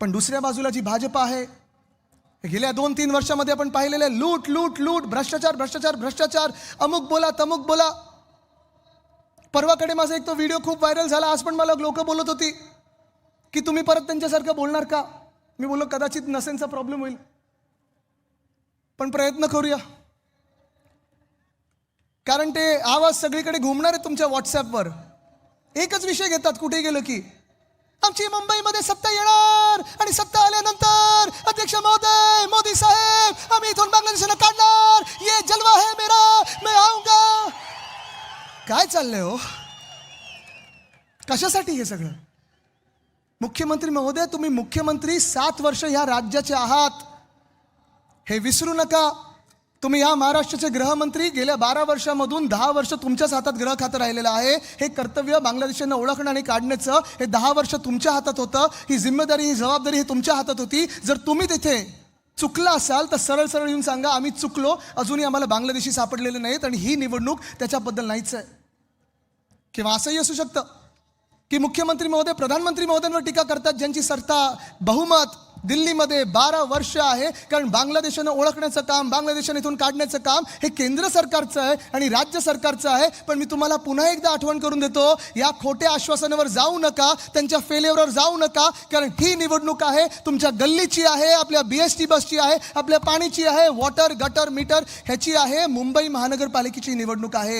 पण दुसऱ्या बाजूला जी भाजप आहे गेल्या दोन तीन वर्षामध्ये आपण पाहिलेले लूट लूट लूट भ्रष्टाचार भ्रष्टाचार भ्रष्टाचार अमुक बोला तमुक बोला. परवाकडे माझा एक तो व्हिडिओ खूप व्हायरल झाला आज पण मला लोक बोलत होती की तुम्ही परत त्यांच्यासारखं बोलणार का? मी बोललो कदाचित नसेनचा प्रॉब्लेम होईल. पण प्रयत्न करूया. कारण ते आवाज सगळीकडे घुमणार आहे तुमच्या व्हॉट्सॲपवर एकच विषय घेतात कुठे गेलं की आमची मुंबईमध्ये सत्ता येणार आणि सत्ता आल्यानंतर अध्यक्ष महोदय मोदी साहेब आम्ही इथून बांगलादेशाला काढणार. ये जलवा है मेरा मैं आऊंगा. काय चाललंय हो? कशासाठी हे सगळं? मुख्यमंत्री महोदय तुम्ही मुख्यमंत्री सात वर्ष ह्या राज्याचे आहात. हे विसरू नका. तुम्ही या महाराष्ट्राचे गृहमंत्री गेल्या बारा वर्षामधून दहा वर्ष तुमच्याच हातात ग्रह खातं राहिलेलं आहे. हे कर्तव्य बांगलादेशांना ओळखणं आणि काढण्याचं हे दहा वर्ष तुमच्या हातात होतं. ही जिम्मेदारी ही जबाबदारी ही तुमच्या हातात होती. जर तुम्ही तिथे चुकला असाल तर सरळ सरळ येऊन सांगा आम्ही चुकलो. अजूनही आम्हाला बांगलादेशी सापडलेले नाहीत आणि ही निवडणूक त्याच्याबद्दल नाहीच आहे. किंवा असंही असू शकतं की मुख्यमंत्री महोदय प्रधानमंत्री महोदयांवर टीका करतात ज्यांची सरता बहुमत दिल्लीमध्ये बारा वर्ष आहे कारण बांगलादेशानं ओळखण्याचं काम बांगलादेशाने इथून काढण्याचं काम हे केंद्र सरकारचं आहे आणि राज्य सरकारचं आहे. पण मी तुम्हाला पुन्हा एकदा आठवण करून देतो या खोट्या आश्वासनावर जाऊ नका त्यांच्या फेल्युअरवर जाऊ नका कारण ही निवडणूक आहे तुमच्या गल्लीची आहे आपल्या बी एस टी बसची आहे आपल्या पाणीची आहे वॉटर गटर मीटर ह्याची आहे मुंबई महानगरपालिकेची निवडणूक आहे.